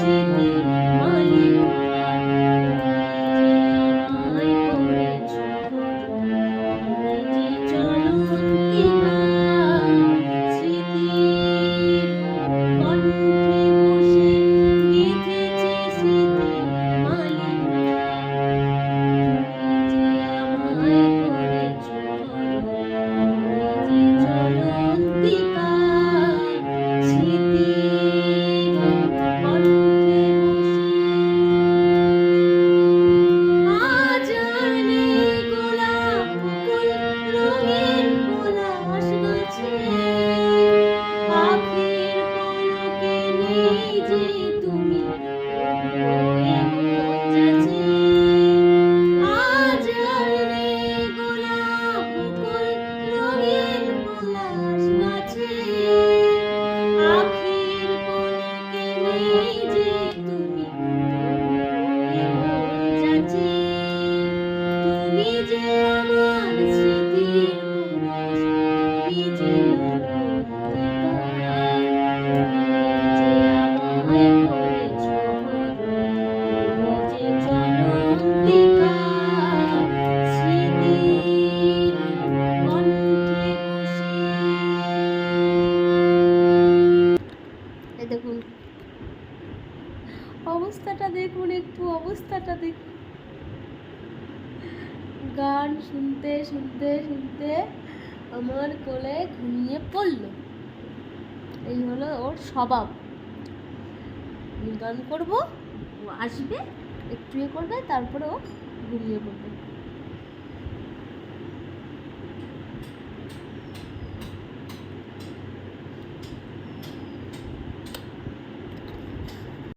see me. অবস্থাটা দেখুন একটু অবস্থাটা দেখুন। গান শুনতে শুনতে শুনতে আমার কোলে ঘুমিয়ে পড়ল। এই হলো ওর স্বভাব। আমি গান করব, ও আসবে, একটু ইয়ে করবে, তারপরে ও ঘুমিয়ে পড়বে।